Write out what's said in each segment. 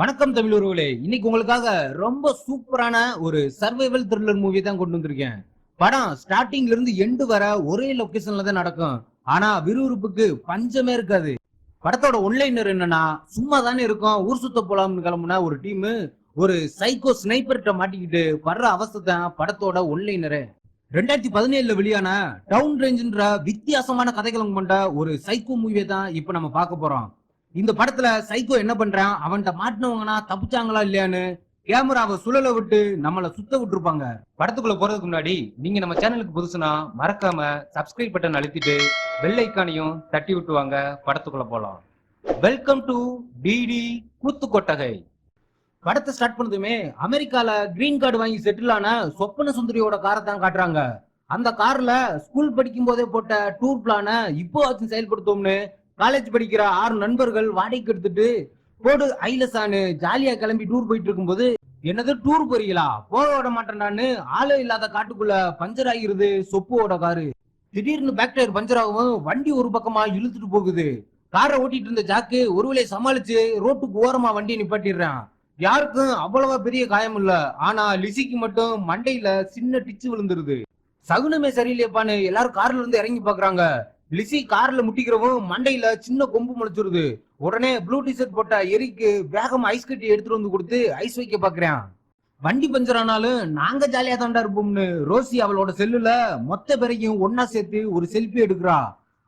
வணக்கம் தமிழ் உறவுகளே. இன்னைக்கு உங்களுக்காக ரொம்ப சூப்பரான ஒரு சர்வைவல் த்ரில்லர் மூவி தான் கொண்டு வந்திருக்கேன். படம் ஸ்டார்டிங்ல இருந்து எண்டு வர ஒரே லொகேஷன்ல தான் நடக்கும். ஆனா விறுவிறுப்புக்கு பஞ்சமே இருக்காது. படத்தோட ஒன்லைனர் என்னன்னா சும்மா தானே இருக்கும் ஊர் சுத்த போலாம்னு கிளம்புனா ஒரு டீம் ஒரு சைக்கோ ஸ்னைப்பர்கிட்ட மாட்டிக்கிட்டு படுற அவஸ்தை தான் படத்தோட ஒன்லைனரு ரெண்டாயிரத்தி பதினேழுல வெளியான டவுன் ரேஞ்சுன்ற வித்தியாசமான கதைகளும் கொண்ட ஒரு சைக்கோ மூவியை தான் இப்ப நம்ம பார்க்க போறோம். இந்த படத்துல சைக்கோ என்ன பண்றான்? அவன்கிட்ட மாட்டினவங்கன்னா தப்பிச்சாங்களா இல்லையான்னு கேமராவை சுழல விட்டு நம்மள சுத்த விட்டுருப்பாங்க. படத்துக்குள்ள போறதுக்கு முன்னாடி நீங்க நம்ம சேனலுக்கு புதுசுனா மறக்காம சப்ஸ்கிரைப் பட்டன் அழுத்திட்டு பெல் ஐக்கானையும் தட்டி விட்டுவாங்க படத்துக்குள்ள போலாம். வெல்கம் டு டிடி கூத்து கொட்டகை படத்தை ஸ்டார்ட் பண்ணதுமே அமெரிக்கால கிரீன் கார்டு வாங்கி செட்டில் ஆன சொப்பன சுந்தரியோட காரை தான் காட்டுறாங்க. அந்த கார்ல ஸ்கூல் படிக்கும் போதே போட்ட டூர் பிளான இப்போ வச்சு செயல்படுத்தோம்னு காலேஜ் படிக்கிற ஆறு நண்பர்கள் வாடகைக்கு எடுத்துட்டு போடு ஐலசானு ஜாலியா கிளம்பி டூர் போயிட்டு இருக்கும்போது என்னது டூர் போறீங்களா? போக விட மாட்டேன்டான்னு ஆளு இல்லாத காட்டுக்குள்ள பஞ்சர் ஆகிருது சொப்புவோட காரு. திடீர்னு பேக் டயர் பஞ்சர் ஆகவும் வண்டி ஒரு பக்கமா இழுத்துட்டு போகுது. காரை ஓட்டிட்டு இருந்த ஜாக்கு ஒருவேளை சமாளிச்சு ரோட்டுக்கு ஓரமா வண்டியை நிப்பாட்டிடுறான். யாருக்கும் அவ்வளவா பெரிய காயம் இல்ல. ஆனா லிசிக்கு மட்டும் மண்டையில சின்ன டிச்சு விழுந்துருது. சகுனமே சரியில்லையப்பான்னு எல்லாரும் கார்ல இருந்து இறங்கி பாக்குறாங்க. லிசி கார்ல முட்டிக்கிறவும் மண்டையில சின்ன கொம்பு முளைச்சிருது. உடனே ப்ளூ டிஷர்ட் போட்ட எரிக்கு வேகம் ஐஸ் கட்டி எடுத்துட்டு வந்து கொடுத்து ஐஸ் வைக்க பாக்குறேன். வண்டி பஞ்சர் ஆனாலும் நாங்க ஜாலியா தாண்டா இருப்போம்னு ரோசி அவளோட செல்லுல மொத்த பிறகையும் ஒன்னா சேர்த்து ஒரு செல்ஃபி எடுக்கிறா.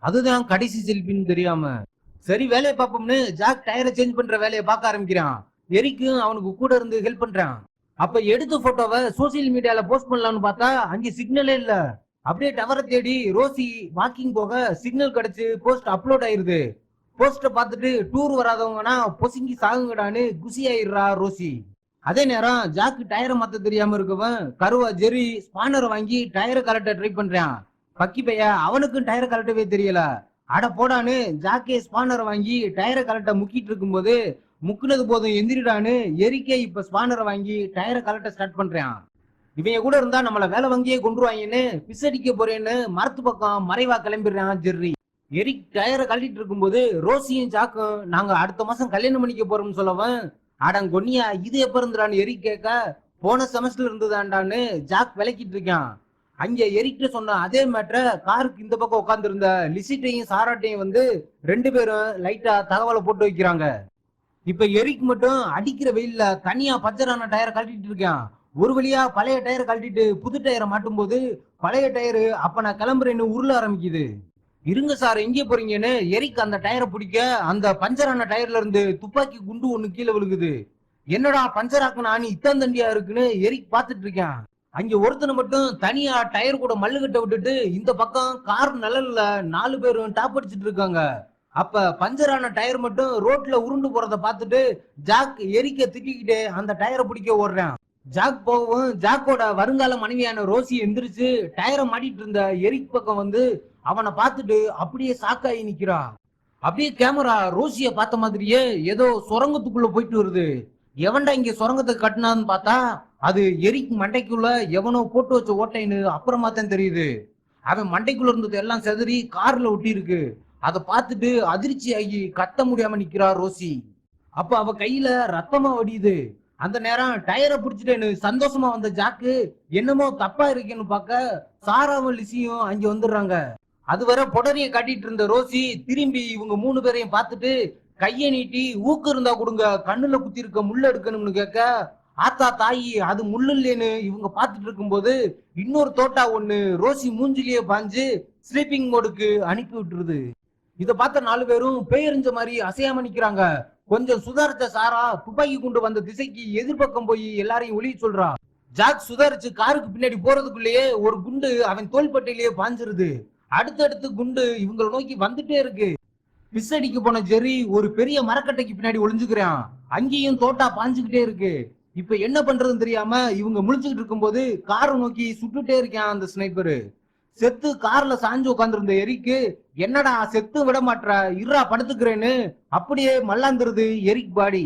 அதுதான் கடைசி செல்ஃபின்னு தெரியாம. சரி வேலையை பார்ப்போம்னு ஜாக் டயரை சேஞ்ச் பண்ற வேலையை பார்க்க ஆரம்பிக்கிறான். எரிக்கும் அவனுக்கு கூட இருந்து ஹெல்ப் பண்றான். அப்ப எடுத்த போட்டோவை சோசியல் மீடியால போஸ்ட் பண்ணலாம்னு பார்த்தா அங்கே சிக்னலே இல்லை. அப்படியே டவரை தேடி ரோசி வாக்கிங் போக சிக்னல் கிடைச்சு போஸ்ட் அப்லோட் ஆயிருது. போஸ்ட பார்த்துட்டு டூர் வராதவங்கன்னா பொசுங்கி சாகுங்கடான்னு குசி ஆயிடுறா ரோசி. அதே நேரம் ஜாக்கு டயரை மாத்த தெரியாம இருக்கவன் கருவா ஜெரி ஸ்பானரை வாங்கி டயரை கலட்ட ட்ரை பண்றான். பக்கி பையா அவனுக்கும் டயரை கலட்டவே தெரியல. அட போடான்னு ஜாக்கே ஸ்பானரை வாங்கி டயரை கலட்ட முக்கிட்டு இருக்கும்போது முக்குனது போதும் எந்திரிடான்னு எரிக்கே இப்ப ஸ்பானரை வாங்கி டயரை கலட்ட ஸ்டார்ட் பண்றான். இவங்க கூட இருந்தா நம்மள வேலை வங்கியே கொண்டுருவாங்கன்னு பிஸ் அடிக்க போறேன்னு மரத்து பக்கம் மறைவா கிளம்பிடுறான் ஜெர்ரி. எரிக் டயரை கழட்டிட்டு இருக்கும்போது ரோசியும் ஜாக்கும் நாங்க அடுத்த மாசம் கல்யாணம் பண்ணிக்க போறோம்னு சொல்லவன். அடங்கொன்னியா இது எப்ப இருந்துடான்னு எரிக் கேட்க போன செமஸ்டர் இருந்ததாண்டான்னு ஜாக் விளக்கிட்டு இருக்கான். அங்க எரிக்கிட்ட சொன்ன அதே மேட்ர காருக்கு இந்த பக்கம் உட்காந்துருந்த லிசிட்டையும் சாராட்டையும் வந்து ரெண்டு பேரும் லைட்டா தகவலை போட்டு வைக்கிறாங்க. இப்ப எரிக் மட்டும் அடிக்கிற வெயில்ல தனியா பச்சரான டயரை கழட்டிட்டு இருக்கான். ஒரு வழியா பழைய டயரை கழட்டிட்டு புது டயரை மாட்டும் போது பழைய டயரு அப்ப நான் கிளம்புறேன்னு உருள ஆரம்பிக்குது. இருங்க சார் எங்கே போறீங்கன்னு? எரிக் அந்த டயரை பிடிக்க அந்த பஞ்சரான டயர்ல இருந்து துப்பாக்கி குண்டு ஒண்ணு கீழே விழுகுது. என்னடா பஞ்சராக்குன ஆணி இத்தந்தண்டியா இருக்குன்னு எரிக் பார்த்துட்டு இருக்கேன். அங்க ஒருத்தனை மட்டும் தனியா டயர் கூட மல்லுகட்ட விட்டுட்டு இந்த பக்கம் கார் நிழல்ல நாலு பேரும் டாப் அடிச்சிட்டு இருக்காங்க. அப்ப பஞ்சரான டயர் மட்டும் ரோட்ல உருண்டு போறத பார்த்துட்டு ஜாக் எரிக்க திட்டிக்கிட்டே அந்த டயரை பிடிக்க ஓடுறேன். ஜாக் போகவும் ஜாக்கோட வருங்கால மனைவியான ரோசி எந்திரிச்சு டயரை மாட்டிட்டு இருந்த எரிக் பக்கம் வந்து அவனை பார்த்துட்டு அப்படியே சாக்காயி நிக்கிறா. அப்படியே கேமரா ரோசிய பார்த்த மாதிரியே ஏதோ சுரங்கத்துக்குள்ள போயிட்டு வருது. எவன்டா இங்க சுரங்கத்தை கட்டினான்னு பார்த்தா அது எரிக் மண்டைக்குள்ள எவனோ போட்டு வச்ச ஓட்டைன்னு அப்புறமா தான் தெரியுது. அவன் மண்டைக்குள்ள இருந்தது எல்லாம் செதறி கார்ல ஒட்டி இருக்கு அதை பார்த்துட்டு அதிர்ச்சி ஆகி கத்த முடியாம நிக்கிறா ரோசி. அப்ப அவ கையில ரத்தமா வடியுது. அந்த நேரம் டயரை பிடிச்சிட்டேன்னு சந்தோஷமா வந்த ஜாக்கு என்னமோ தப்பா இருக்கேன்னு பார்க்க சாராவும் லிசியும் அங்க வந்துடுறாங்க. அதுவரை புடரிய காட்டிட்டு இருந்த ரோசி திரும்பி இவங்க மூணு பேரையும் பார்த்துட்டு கையை நீட்டி ஊக்கு இருந்தா கொடுங்க கண்ணுல குத்தி இருக்க முள்ள எடுக்கணும்னு கேட்க ஆத்தா தாயி அது முள்ளு இல்லைன்னு இவங்க பார்த்துட்டு இருக்கும்போது இன்னொரு தோட்டா ஒண்ணு ரோசி மூஞ்சிலேயே பாஞ்சு ஸ்லீப்பிங் மோடுக்கு அனுப்பி விட்டுருது. இதை பார்த்த நாலு பேரும் பேயறிஞ்ச மாதிரி அசையாம நிக்கிறாங்க. கொஞ்சம் சுதாரிச்ச சாரா துப்பாக்கி கொண்டு வந்த திசைக்கு எதிர்பக்கம் போய் எல்லாரையும் ஒளிய சொல்றா. ஜாக் சுதாரிச்சு காருக்கு பின்னாடி போறதுக்குள்ளேயே ஒரு குண்டு அவன் தோள்பட்டையிலேயே பாஞ்சிருது. அடுத்தடுத்து குண்டு இவங்களை நோக்கி வந்துட்டே இருக்கு. பிஸ் அடிக்க போன ஜெரி ஒரு பெரிய மரக்கட்டைக்கு பின்னாடி ஒளிஞ்சுக்கிறான். அங்கேயும் தோட்டா பாஞ்சுக்கிட்டே இருக்கு. இப்ப என்ன பண்றதுன்னு தெரியாம இவங்க முழிச்சுக்கிட்டு இருக்கும்போது காரை நோக்கி சுட்டுட்டே இருக்கான் அந்த ஸ்னைப்பரு செத்து கார்ல சாஞ்சு உட்காந்துருந்த எரிக்கு என்னடா செத்து விட மாட்ற? இருறா படுத்துக்கிறேன்னு. அப்படியே மல்லாந்துருது எரிக் பாடி.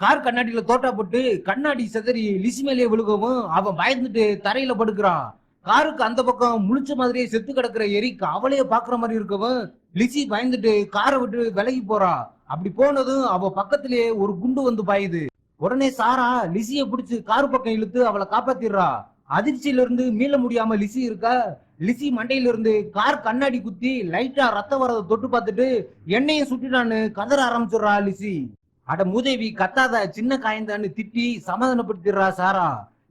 கார் கண்ணாடியில தோட்டா போட்டு கண்ணாடி செதறி லிசி மேலேயே விழுகவும் அவன் பயந்துட்டு தரையில படுக்கிறான். காருக்கு அந்த பக்கம் முழிச்ச மாதிரியே செத்து கிடக்குற எரிக் அவளையே பாக்குற மாதிரி இருக்கவும் லிசி பயந்துட்டு காரை விட்டு விலகி போறா. அப்படி போனதும் அவ பக்கத்திலேயே ஒரு குண்டு வந்து பாயுது. உடனே சாரா லிசிய பிடிச்சு கார் பக்கம் இழுத்து அவளை காப்பாத்திடுறா. அதிர்ச்சியில இருந்து மீள முடியாம லிசி இருக்கா லிசி மண்டையிலிருந்து கார் கண்ணாடி குத்தி லைட்டா ரத்தம் வரத தொட்டு பார்த்துட்டு எண்ணெயை சுட்டுட்டான்னு கதற ஆரம்பிச்சிடுறா லிசி. அட மூதேவி கத்தாத சின்ன காயந்தான்னு திட்டி சமாதானப்படுத்திடுறா சாரா.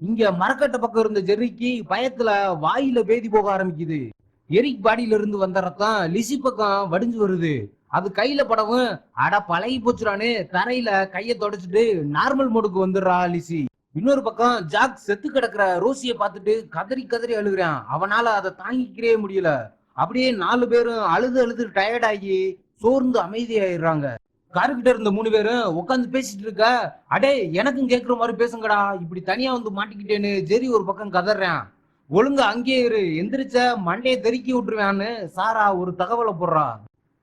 இங்க மரக்கட்ட பக்கம் இருந்த ஜெர்ரிக்கு பயத்துல வாயில பேதி போக ஆரம்பிக்குது. எரிக் பாடியில இருந்து வந்த ரத்தம் லிசி பக்கம் வடிஞ்சு வருது. அது கையில படவும் அட பழகி போச்சுடான்னு தரையில கைய தொடச்சிட்டு நார்மல் மோடுக்கு வந்துடுறா லிசி. இன்னொரு பக்கம் ஜாக் செத்து கிடக்குற ரோசிய பார்த்துட்டு கதறி கதறி அழுகுறான். அவனால அதை தாங்கிக்கிறே முடியல. அப்படியே நாலு பேரும் அழுது அழுது டயர்ட் ஆகி சோர்ந்து அமைதியாயிடுறாங்க. காருக்கிட்ட இருந்த மூணு பேரும் உட்காந்து பேசிட்டு இருக்க அடே எனக்கும் கேட்குற மாதிரி பேசுங்கடா இப்படி தனியா வந்து மாட்டிக்கிட்டேன்னு ஜெரி ஒரு பக்கம் கதறான். ஒழுங்கா அங்கேயே இரு எந்திரிச்ச மண்டையை தெருக்கி விட்டுருவான்னு சாரா ஒரு தகவலை போடுறா.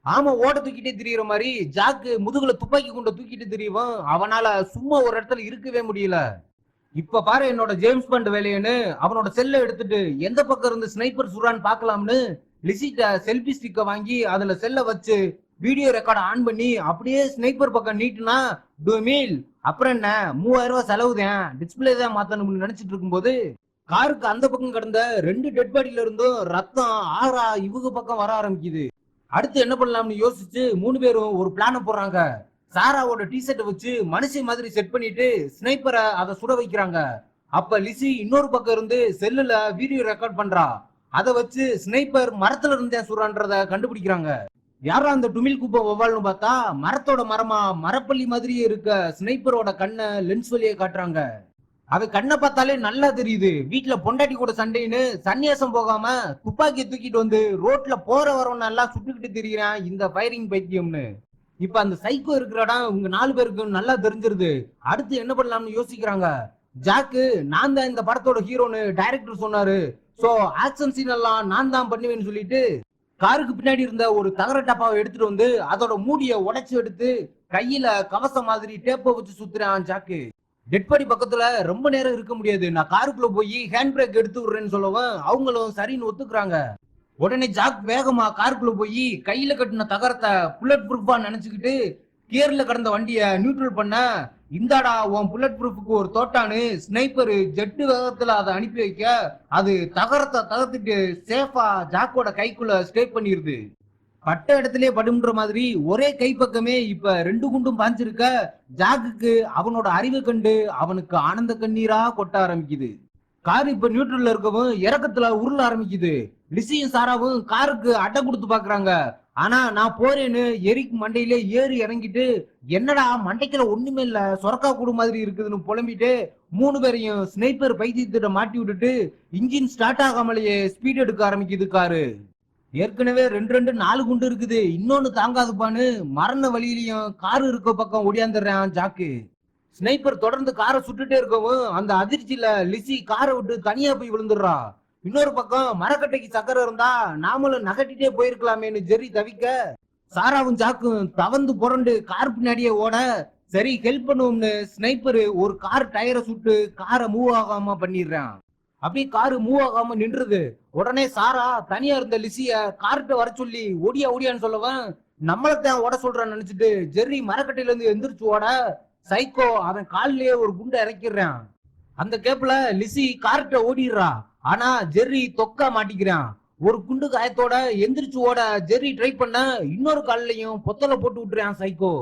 ஆமா ஓட தூக்கிட்டே திரியிற மாதிரி ஜாக்கு முதுகுல துப்பாக்கி கொண்ட தூக்கிட்டு திரியும் அவனால சும்மா ஒரு இடத்துல இருக்கவே முடியல. இப்ப பாரு என்னோட ஜேம்ஸ் பண்ட் வேலையன்னு அவனோட செல்லை எடுத்துட்டு எந்த பக்கம் இருந்து ஸ்னைப்பர் சுடுறான்னு பார்க்கலாம்னு லிசிட்ட செல்ஃபி ஸ்டிக்க வாங்கி அதுல செல்ல வச்சு வீடியோ ரெக்கார்ட் ஆன் பண்ணி அப்படியே ஸ்னைப்பர் பக்கம் நீட்டுனா டூமில் அப்புறம் என்ன? மூவாயிரம் ரூபாய் செலவுதான் டிஸ்பிளே தான் மாத்தணும்னு நினைச்சிட்டு இருக்கும்போது காருக்கு அந்த பக்கம் கடந்த ரெண்டு டெட் பாடியில இருந்தும் ரத்தம் ஆறா இவங்க பக்கம் வர ஆரம்பிக்குது. அடுத்து என்ன பண்ணலாம்னு யோசிச்சு மூணு பேரும் ஒரு பிளான போடுறாங்க. சாராவோட டிஷர்ட்டை வச்சு மனுஷன் மாதிரி செட் பண்ணிட்டு ஸ்னைப்பரை அதை சுட வைக்கிறாங்க. அப்ப லிசி இன்னொரு பக்கம் இருந்து செல்லுல வீடியோ ரெக்கார்ட் பண்றா. அதை வச்சு ஸ்னைப்பர் மரத்துல இருந்தே சுடுறான்றத கண்டுபிடிக்கிறாங்க. யாரா அந்த டுமில் குப்பை வவ்வால்னு பார்த்தா மரத்தோட மரமா மரப்பள்ளி மாதிரியே இருக்க ஸ்னைப்பரோட கண்ணை லென்ஸ் வழியே காட்டுறாங்க. அவ கண்ணை பார்த்தாலே நல்லா தெரியுது. வீட்டுல பொண்டாட்டி கூட சண்டைன்னு சன்னியாசம் போகாம துப்பாக்கியை தூக்கிட்டு வந்து ரோட்ல போற வரவன் நல்லா சுட்டுக்கிட்டு திரியிறான் இந்த ஃபயரிங் பைத்தியம்னு. இப்ப அந்த சைக்கோ இருக்கிற இடம் உங்க நாலு பேருக்கு நல்லா தெரிஞ்சிருது. அடுத்து என்ன பண்ணலாம்னு யோசிக்கிறாங்க? ஜாக்கு நான் தான் இந்த படத்தோட ஹீரோன்னு டைரக்டர் சொன்னாரு. சோ ஆக்ஷன் சீன் எல்லாம் நான் தான் பண்ணுவேன்னு சொல்லிட்டு காருக்கு பின்னாடி இருந்த ஒரு தகர டப்பாவை எடுத்துட்டு வந்து அதோட மூடிய உடைச்சு எடுத்து கையில கவசம் மாதிரி டேப்பை வச்சு சுத்துறான் ஜாக்கு. டெட்பாடி பக்கத்துல ரொம்ப நேரம் இருக்க முடியாது. நான் காருக்குள்ள போய் ஹேண்ட் பிரேக் எடுத்து விடுறேன்னு சொல்லவும் அவங்களும் சரின்னு ஒத்துக்குறாங்க. உடனே ஜாக் வேகமா காருக்குள்ள போய் கையில கட்டின தகரத்தை புல்லட் ப்ரூஃபா நினைச்சுக்கிட்டு கியர்ல கடந்த வண்டிய நியூட்ரல் பண்ண இந்தாடா உன் புல்லட் ப்ரூஃபுக்கு ஒரு தோட்டானு ஸ்னைப்பர் ஜெட்டு வேகத்துல அதை அனுப்பி வைக்க அது தகரத்தை தகர்த்துட்டு சேஃபா ஜாக்கோட கைக்குள்ள ஸ்டே பண்ணிருது. பட்ட இடத்துல படும்ன்ற மாதிரி ஒரே கைப்பக்கமே இப்ப ரெண்டு குண்டும் பாஞ்சிருக்க ஜாக்குக்கு அவனோட அறிவை கண்டு அவனுக்கு ஆனந்த கண்ணீரா கொட்ட ஆரம்பிக்குது. கார் இப்ப நியூட்ரல்ல இருக்கவும் இறக்கத்துல உருள ஆரம்பிக்குது. லிசியும் சாராவும் காருக்கு அட்டை கொடுத்து பாக்குறாங்க. ஆனா நான் போறேன்னு எரிக் மண்டையில ஏறி இறங்கிட்டு என்னடா மண்டைக்குல ஒண்ணுமே இல்ல சொரக்கா கூடு மாதிரி இருக்குதுன்னு புலம்பிட்டு மூணு பேரையும் ஸ்னைப்பர் பைத்தியத்திட்ட மாட்டி விட்டுட்டு இன்ஜின் ஸ்டார்ட் ஆகாமலேயே ஸ்பீட் எடுக்க ஆரம்பிக்குது காரு. ஏற்கனவே ரெண்டு ரெண்டு நாலு குண்டு இருக்குது. இன்னொன்னு தாங்காதுப்பான்னு மரண வழியிலையும் காரு இருக்க பக்கம் ஓடியாந்துடுறான் ஜாக்கு. ஸ்னைப்பர் தொடர்ந்து காரை சுட்டுட்டே இருக்கவும் அந்த அதிர்ச்சியில லிசி காரை விட்டு தனியா போய் விழுந்துடுறா. இன்னொரு பக்கம் மரக்கட்டைக்கு சக்கரை இருந்தா நாமளும் நகட்டிட்டே போயிருக்கலாமேன்னு ஜெரி தவிக்க சாராவும் ஜாக்கும் தவந்து புரண்டு கார் பின்னாடியே ஓட சரி ஹெல்ப் பண்ணுவோம்னு ஸ்னைப்பர் ஒரு கார் டயரை சுட்டு காரை மூவ் ஆகாம பண்ணிடுறான். அப்படியே காரு மூவ் ஆகாம நின்றுது. உடனே சாரா தனியா இருந்த லிசிய கார்கிட்ட வர சொல்லி ஒடியா ஒடியான்னு சொல்லவன் நம்மளைத்தான் ஓட சொல்றான்னு நினைச்சிட்டு ஜெர்ரி மரக்கட்டையில இருந்து எந்திரிச்சு ஓட சைக்கோ அவன் கால்லயே ஒரு குண்டை இறக்கிடுறான். அந்த கேப்ல லிசி கார்கிட்ட ஓடிடுறா. ஆனா ஜெர்ரி தொக்கா மாட்டிக்கிறான். ஒரு குண்டு காயத்தோட எந்திரிச்சு ஓட ஜெர்ரி ட்ரை பண்ண இன்னொரு கால்லையும் பொத்தல போட்டு விட்டுறான் சைக்கோ.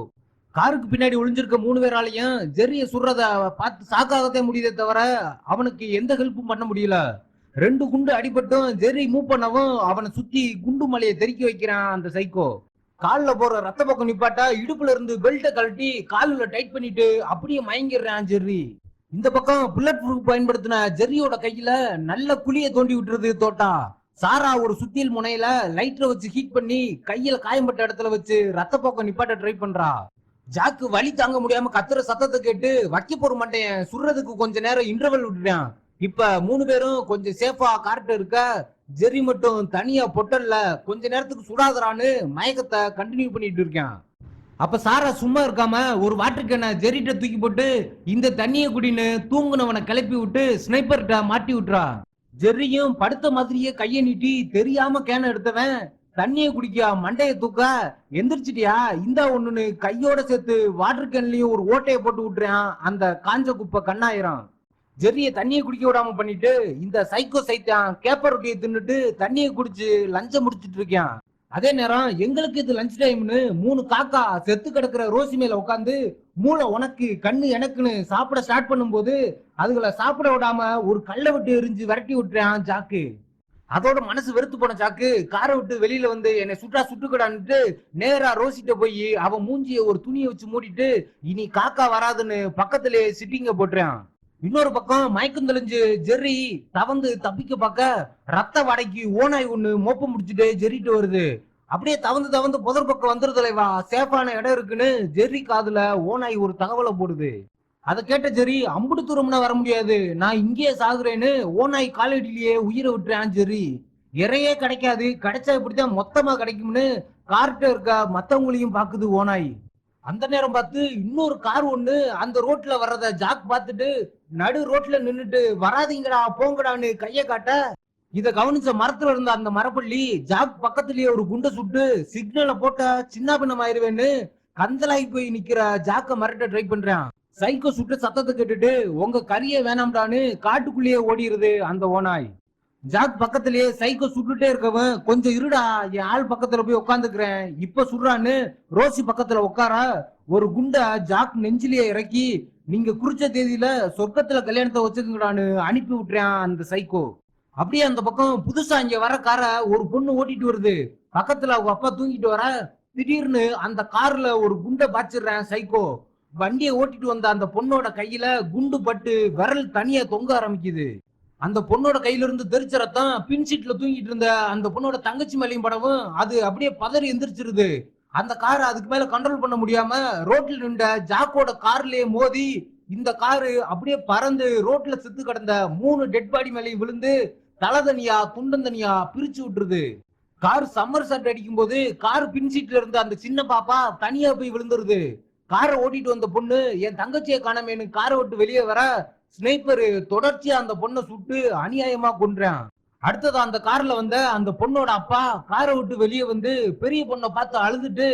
காருக்கு பின்னாடி ஒளிஞ்சிருக்க மூணு பேராலையும் ஜெர்ரிய சுடுறத பார்த்து சாக்காகத்தே முடியுதே தவிர அவனுக்கு எந்த ஹெல்ப்பும் பண்ண முடியல. ரெண்டு குண்டு அடிபட்டும் ஜெர்ரி மூவ் பண்ணவும் அவனை சுத்தி குண்டு மலையை தெறிக்க வைக்கிறான் அந்த சைக்கோ. காலில் போற ரத்த பக்கம் நிப்பாட்டா இடுப்புல இருந்து பெல்ட்டை கழட்டி காலில் டைட் பண்ணிட்டு அப்படியே மயங்கிடுறான் ஜெர்ரி. இந்த பக்கம் புல்லட் ப்ரூஃப் பயன்படுத்தின ஜெர்ரியோட கையில நல்ல குழிய தோண்டி விட்டுறது தோட்டா. சாரா ஒரு சுத்தியல் முனையில லைட்டரை வச்சு ஹீட் பண்ணி கையில காயம்பட்ட இடத்துல வச்சு ரத்த போக்கம் நிப்பாட்ட ட்ரை பண்றா. ஜாக்கு வலி தாங்க முடியாம கத்துற சத்தத்தை கேட்டு வைக்க போற மாட்டேன் சுடுறதுக்கு கொஞ்ச நேரம் இன்டர்வல் விட்டுட்டான். இப்ப மூணு பேரும் கொஞ்சம் சேஃபா கார்ட்ட இருக்க ஜெர்ரி மட்டும் தனியா பொட்டல்ல கொஞ்ச நேரத்துக்கு சுடாதரான்னு மயக்கத்தை கண்டினியூ பண்ணிட்டு இருக்கான். அப்ப சாரா சும்மா இருக்காம ஒரு வாட்டர் கேனை ஜெரிட்ட தூக்கி போட்டு இந்த தண்ணியை குடின்னு தூங்குனவனை கிளப்பி விட்டு ஸ்னைப்பர்கிட்ட மாட்டி விட்டுறா. ஜெர்ரியும் படுத்த மாதிரியே கையை நீட்டி தெரியாம கேனை எடுத்தவன் தண்ணியை குடிக்க மண்டையை தூக்க? எந்திரிச்சிட்டியா? இந்த ஒண்ணுன்னு கையோட சேர்த்து வாட்டர் கேன்லயும் ஒரு ஓட்டையை போட்டு விட்டுறான் அந்த காஞ்ச குப்பை கண்ணாயிரம். ஜெர்ரிய தண்ணியை குடிக்க விடாம பண்ணிட்டு இந்த சைக்கோ சைத்தான் கேப்பர் ரொட்டியை தின்னுட்டு தண்ணியை குடிச்சு லஞ்சம் முடிச்சிட்டு இருக்கான் அதே நேரம் எங்களுக்கு இது லஞ்ச் டைம்னு மூணு காக்கா செத்து கிடக்குற ரோசி மேல உட்காந்து மூளை உனக்கு கண்ணு எனக்குன்னு சாப்பிட ஸ்டார்ட் பண்ணும்போது அதுகளை சாப்பிட விடாம ஒரு கல்லை விட்டு எரிஞ்சு விரட்டி விட்டுறான் ஜாக்கு. அதோட மனசு வெறுத்து போன ஜாக்கு காரை விட்டு வெளியில வந்து என்னை சுட்டா சுட்டுக்கடான்ட்டு நேரா ரோசிட்ட போய் அவன் மூஞ்சிய ஒரு துணியை வச்சு மூடிட்டு இனி காக்கா வராதுன்னு பக்கத்திலே சிட்டிங்க போட்டுறான். இன்னொரு பக்கம் மயக்கம் தெளிஞ்சு ஜெர்ரி தவந்து தப்பிக்க பார்க்க ரத்த வடைக்கு ஓனாய் ஒண்ணு மோப்பு முடிச்சுட்டு ஜெர்ரிட்டு வருது. அப்படியே தவந்து தவந்து புதர் பக்கம் வந்துரு தலைவா சேஃபான இடம் இருக்குன்னு ஜெர்ரி காதுல ஓனாய் ஒரு தகவலை போடுது. அதை கேட்ட ஜெர்ரி அம்புட்டு தூரம்னா வர முடியாது. நான் இங்கேயே சாகுறேன்னு ஓனாய் காலடியிலேயே உயிரை விட்டுறான் ஜெர்ரி. இறையே கிடைக்காது. கிடைச்சா இப்படிதான் மொத்தமா கிடைக்கும்னு கார்ட்ட இருக்க மத்தவங்களையும் பாக்குது ஓனாய் அந்த நேரம் பார்த்து இன்னொரு கார் ஒண்ணு அந்த ரோட்ல வர்றத ஜாக் பார்த்துட்டு நடு ரோட்ல நின்னுட்டு வராதீங்கடா போங்கடான்னு கைய காட்ட. இத கவனிச்ச மரத்துல இருந்த அந்த மரப்பள்ளி ஜாக் பக்கத்துலயே ஒரு குண்டை சுட்டு சிக்னலை போட்ட சின்ன பின்னமாயிருவேன்னு கந்தலாகி போய் நிக்கிற ஜாக்க மரட்ட ட்ரை பண்றான். சைக்கோ சுட்டு சத்தத்தை கேட்டுட்டு உங்க கறியே வேணாம்டான்னு காட்டுக்குள்ளேயே ஓடிடுது அந்த ஓனாய் ஜாக் பக்கத்திலேயே சைக்கோ சுட்டுட்டே இருக்கவன் கொஞ்சம் இருடா என் ஆள் பக்கத்துல போய் உட்காந்துக்கிறேன். இப்ப சுடுறான்னு ரோசி பக்கத்துல உட்கார? ஒரு குண்டை ஜாக் நெஞ்சிலேயே இறக்கி நீங்க குறிச்ச தேதியில சொர்க்கத்துல கல்யாணத்தை வச்சுக்கங்கடான்னு அனுப்பி விட்டுறான் அந்த சைக்கோ. அப்படியே அந்த பக்கம் புதுசா இங்க வர காரை ஒரு பொண்ணு ஓட்டிட்டு வருது. பக்கத்துல அவங்க அப்பா தூங்கிட்டு வர திடீர்னு அந்த கார்ல ஒரு குண்டை பாய்ச்சிடுறேன் சைக்கோ. வண்டியை ஓட்டிட்டு வந்த அந்த பொண்ணோட கையில குண்டு பட்டு விரல் தனியா தொங்க ஆரம்பிக்குது. அந்த பொண்ணோட கையில இருந்து தெரிச்ச ரத்தம் பின் சீட்ல தூங்கிட்டு இருந்த அந்த பொண்ணோட தங்கச்சி மேலையும் படவும் அது அப்படியே பதறி எந்திரிச்சிருது. அந்த கார் அதுக்கு மேல கண்ட்ரோல் பண்ண முடியாம ரோட்ல நின்ற ஜாக்கோட கார்லயே மோதி இந்த காரு அப்படியே பறந்து ரோட்ல செத்து கிடந்த மூணு டெட் பாடி மேலையும் விழுந்து தலதனியா துண்டந்தனியா பிரிச்சு விட்டுருது. கார் சம்மர் சட் அடிக்கும் போது கார் பின் சீட்ல இருந்த அந்த சின்ன பாப்பா தனியா போய் விழுந்துருது. காரை ஓட்டிட்டு வந்த பொண்ணு என் தங்கச்சியை காணமேனு காரை விட்டு வெளியே வர ஸ்னைப்பர் தொடர்ச்சியா அந்த பொண்ணை சுட்டு அநியாயமா கொன்றான். அடுத்தது அந்த கார்ல வந்த அந்த பொண்ணோட அப்பா காரை விட்டு வெளியே வந்து பெரிய பொண்ணை பார்த்து அழுதுட்டு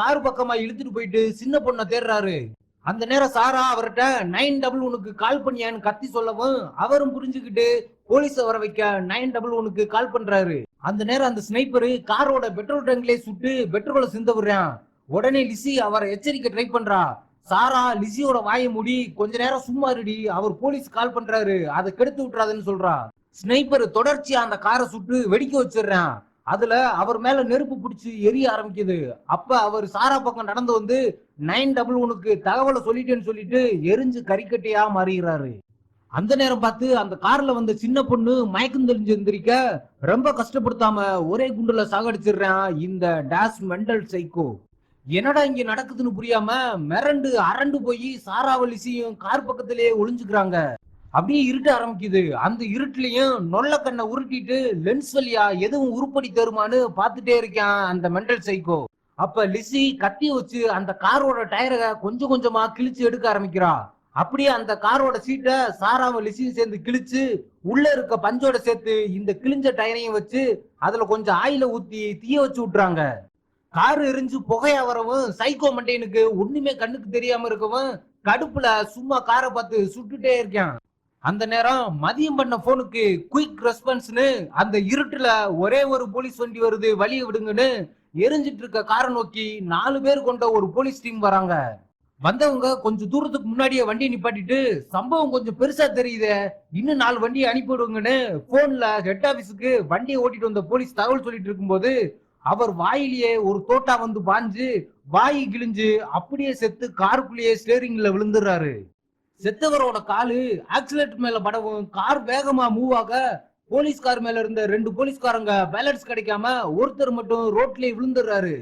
கார் பக்கமா இழுத்துட்டு போயிட்டு சின்ன பொண்ணை தேடுறாரு. அந்த நேரம் சாரா அவர்கிட்ட நைன் டபுள் ஒனுக்கு கால் பண்ணியான்னு கத்தி சொல்லவும் அவரும் புரிஞ்சுக்கிட்டு போலீஸ வர வைக்க நைன் டபுள் ஒனுக்கு கால் பண்றாரு. அந்த நேரம் அந்த ஸ்னைப்பரு காரோட பெட்ரோல் டேங்க்லயே சுட்டு பெட்ரோலை சிந்த விடுறான். உடனே லிசி அவரை எச்சரிக்கை ட்ரை பண்றா. சாரா லிசியோட வாயை மூடி கொஞ்ச நேரம் சும்மா இருடி அவர் போலீஸ் கால் பண்றாரு அதை கெடுத்து விட்டுறாதுன்னு சொல்றா. ஸ்னைப்பர் தொடர்ச்சியா அந்த காரை சுட்டு வெடிக்க வச்சிடுறான். அதுல அவர் மேல நெருப்பு பிடிச்சு எரிய ஆரம்பிக்குது. அப்ப அவர் சாரா பக்கம் நடந்து வந்து நைன் டபுள் ஒனுக்கு தகவலை சொல்லிட்டேன்னு சொல்லிட்டு எரிஞ்சு கறிக்கட்டையா மாறுகிறாரு அந்த நேரம் பார்த்து அந்த கார்ல வந்த சின்ன பொண்ணு மயக்கம் தெரிஞ்சு எந்திரிக்க ரொம்ப கஷ்டப்படுத்தாம ஒரே குண்டுல சாகடிச்சிடுறான் இந்த டாஸ் மெண்டல் சைக்கோ. என்னடா இங்க நடக்குதுன்னு புரியாம மிரண்டு அரண்டு போய் சாராவலிசியும் கார் பக்கத்திலேயே ஒளிஞ்சுக்கிறாங்க. அப்படியே இருட்ட ஆரம்பிக்குது. அந்த இருட்டுலயும் நொல்ல கண்ணை உருட்டிட்டு லென்ஸ் வழியா எதுவும் உருப்படி தருமான்னு பார்த்துட்டே இருக்கான் அந்த மெண்டல் சைக்கோ அப்ப லிசி கத்தி வச்சு அந்த காரோட டயரை கொஞ்சம் கொஞ்சமா கிழிச்சு எடுக்க ஆரம்பிக்கிறா. அப்படியே அந்த காரோட சீட்டை சாராவும் லிசியும் சேர்ந்து கிழிச்சு உள்ள இருக்க பஞ்சோட சேர்த்து இந்த கிழிஞ்ச டயரையும் வச்சு அதுல கொஞ்சம் ஆயில ஊத்தி தீய வச்சு விட்டுறாங்க. கார் எரிஞ்சு புகையா வரவும் சைக்கோ மண்டையனுக்கு ஒண்ணுமே கண்ணுக்கு தெரியாம இருக்கவும் கடுப்புல சும்மா காரை பார்த்து சுட்டுட்டே இருக்கான். அந்த நேரம் மதியம் பண்ண போனுக்கு குயிக் ரெஸ்பான்ஸ்னு அந்த இருட்டுல ஒரே ஒரு போலீஸ் வண்டி வருது வழியை விடுங்கன்னு எரிஞ்சிட்டு இருக்க காரை நோக்கி நாலு பேர் கொண்ட ஒரு போலீஸ் டீம் வராங்க. வந்தவங்க கொஞ்சம் தூரத்துக்கு முன்னாடியே வண்டியை நிப்பாட்டிட்டு சம்பவம் கொஞ்சம் பெருசா தெரியுதே இன்னும் நாலு வண்டியை அனுப்பிவிடுங்கன்னு போன்ல ஹெட் ஆபீஸுக்கு வண்டியை ஓட்டிட்டு வந்த போலீஸ் தகவல் சொல்லிட்டு இருக்கும்போது அவர் வாயிலேயே ஒரு தோட்டா வந்து பாஞ்சு வாய் கிழிஞ்சு அப்படியே செத்து காருக்குள்ளேயே ஸ்டேரிங்ல விழுந்துடுறாரு. செத்தவரோட காலு ஆக்சிலேட்டர் மேல படவும் கார் வேகமா மூவ் ஆக போலீஸ்கார் மேல இருந்த ரெண்டு போலீஸ்காரங்க பேலன்ஸ் கிடைக்காம ஒருத்தர் மட்டும் ரோட்லயே விழுந்துடுறாரு.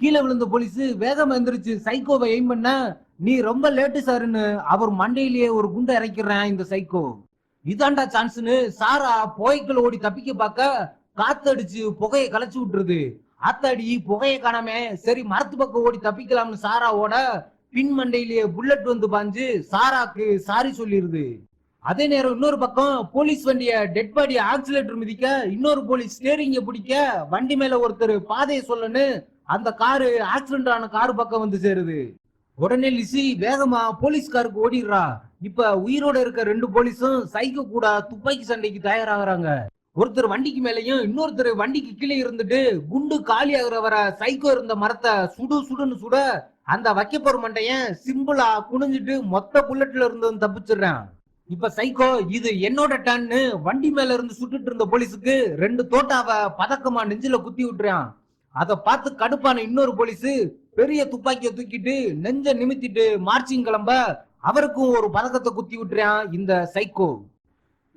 கீழே விழுந்த போலீஸ் வேகமா எந்திரிச்சு சைக்கோவை எய்ம் பண்ண நீ ரொம்ப லேட்டு சாருன்னு அவர் மண்டையிலேயே ஒரு குண்டை இறக்கிறேன் இந்த சைக்கோ இதாண்டா சான்ஸ்னு சாரா போய்க்குள்ள ஓடி தப்பிக்க பார்க்க காத்தடிச்சு புகையை கலைச்சு விட்டுருது. ஆத்தாடி புகையை காணாமே சரி மரத்து பக்கம் ஓடி தப்பிக்கலாம்னு சாராவோட பின்மண்டையிலேயே பின் மண்டையிலேயே புல்லட் வந்து பாஞ்சு சாராக்கு சாரி சொல்லிடுது அதே நேரம் இன்னொரு பக்கம் போலீஸ் வண்டிய டெட் பாடி ஆக்சிலேட்டர் மிதிக்க இன்னொரு போலீஸ் ஸ்டேரிங்க பிடிக்க வண்டி மேல ஒருத்தர் பாதையை சொல்லன்னு அந்த காரு ஆக்சிடென்ட் ஆன காரு பக்கம் வந்து சேருது. உடனே லிசி வேகமா போலீஸ் காருக்கு ஓடிடுறா. இப்ப உயிரோட இருக்க ரெண்டு போலீஸும் சைக்கு கூட துப்பாக்கி சண்டைக்கு தயாராகிறாங்க. ஒருத்தர் வண்டிக்கு மேலேயும் இன்னொருத்தர் வண்டிக்கு கீழே இருந்துட்டு குண்டு காலி ஆகுற வர சைக்கோ இருந்த மரத்தை சுடு சுடுன்னு சுட அந்த வைக்கப்போற மண்டையன் சிம்பிளா குனிஞ்சிட்டு மொத்த புல்லட்ல இருந்து தப்பிச்சிடுறான். இப்ப சைக்கோ இது என்னோட டன்னு வண்டி மேல இருந்து சுட்டுட்டு இருந்த போலீஸுக்கு ரெண்டு தோட்டாவை பதக்கமா நெஞ்சில குத்தி விட்டுறான். அதை பார்த்து கடுப்பான இன்னொரு போலீஸ் பெரிய துப்பாக்கிய தூக்கிட்டு நெஞ்ச நிமித்திட்டு மார்ச்சிங் கிளம்ப அவருக்கும் ஒரு பதக்கத்தை குத்தி விட்டுறான் இந்த சைக்கோ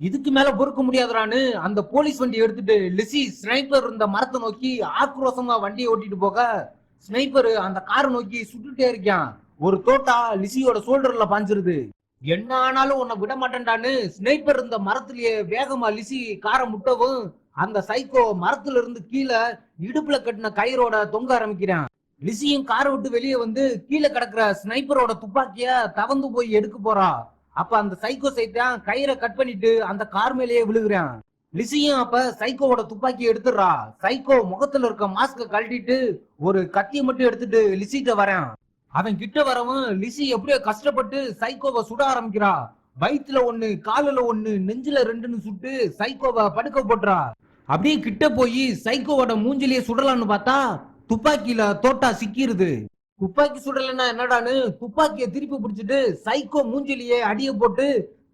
இதுக்கு மேல பொறுக்க முடியாதுறான்னு அந்த போலீஸ் வண்டி எடுத்துட்டு லிசி ஸ்னைப்பர் இருந்த மரத்தை நோக்கி ஆக்ரோஷமா வண்டியை ஓட்டிட்டு போக ஸ்னைப்பர் அந்த காரை நோக்கி சுட்டுட்டே இருக்கான். ஒரு தோட்டா லிசியோட ஷோல்டர்ல பாஞ்சிருது. என்ன ஆனாலும் உன்னை விட மாட்டேன்டான்னு ஸ்னைப்பர் இருந்த மரத்திலேயே வேகமா லிசி காரை முட்டவும் அந்த சைக்கோ மரத்துல இருந்து கீழே இடுப்புல கட்டின கயிறோட தொங்க ஆரம்பிக்கிறான். லிசியும் காரை விட்டு வெளியே வந்து கீழே கிடக்குற ஸ்னைப்பரோட துப்பாக்கிய தவந்து போய் எடுக்க போறா. அப்ப அந்த சைக்கோ சைத்தான் கயிறை கட் பண்ணிட்டு அந்த கார் மேலேயே விழுகுறான். லிசியும் அப்ப சைக்கோவோட துப்பாக்கி எடுத்துடுறா. சைக்கோ முகத்துல இருக்க மாஸ்க கழட்டிட்டு ஒரு கத்தியை மட்டும் எடுத்துட்டு லிசிட்ட வரான். அவன் கிட்ட வரவும் லிசி எப்படியோ கஷ்டப்பட்டு சைக்கோவை சுட ஆரம்பிக்கிறா. வயிற்றுல ஒண்ணு காலில் ஒண்ணு நெஞ்சில ரெண்டுன்னு சுட்டு சைக்கோவை படுக்க போட்டுறா. அப்படியே கிட்ட போய் சைக்கோவோட மூஞ்சிலேயே சுடலான்னு பார்த்தா துப்பாக்கியில தோட்டா சிக்கிருது. துப்பாக்கி சுடலைன்னா என்னடான்னு துப்பாக்கியை திருப்பி பிடிச்சிட்டு சைக்கோ மூஞ்சிலியே அடிய போட்டு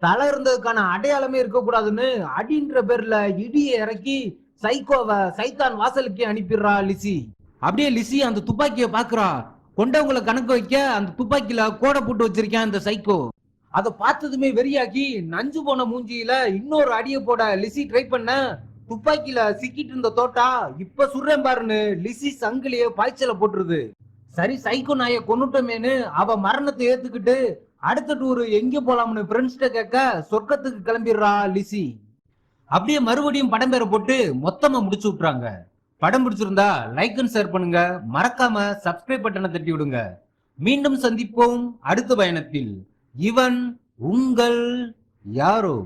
தலை இருந்ததுக்கான அடையாளமே இருக்கக்கூடாதுன்னு அடின்ற பேர்ல இடியை இறக்கி சைக்கோவை சைத்தான் வாசலுக்கே அனுப்பிடுறா லிசி. அப்படியே லிசி அந்த துப்பாக்கியை பாக்குறா கொண்டவங்களை கணக்கு வைக்க அந்த துப்பாக்கியில கோடை போட்டு வச்சிருக்கேன் அந்த சைக்கோ அதை பார்த்ததுமே வெறியாக்கி நஞ்சு போன மூஞ்சியில இன்னொரு அடிய போட லிசி ட்ரை பண்ண துப்பாக்கியில சிக்கிட்டு இருந்த தோட்டா இப்ப சுடுறேன் பாருன்னு லிசி சங்கிலிய பாய்ச்சல போட்டுருது. சரி சைக்கோ நாய கொண்டுட்டோமேனு அவ மரணத்தை ஏத்துக்கிட்டு அடுத்த டூர் எங்க போலாம்னு ஃப்ரெண்ட்ஸ்ட கேட்க சொர்க்கத்துக்கு கிளம்பிடுறா லிசி. அப்படியே மறுபடியும் படம் பேரை போட்டு மொத்தமா முடிச்சு விட்டுறாங்க. படம் பிடிச்சிருந்தா லைக் அண்ட் ஷேர் பண்ணுங்க. மறக்காம சப்ஸ்கிரைப் பட்டனை தட்டி விடுங்க. மீண்டும் சந்திப்போம் அடுத்த பயணத்தில். இவன் உங்கள் யாரோ?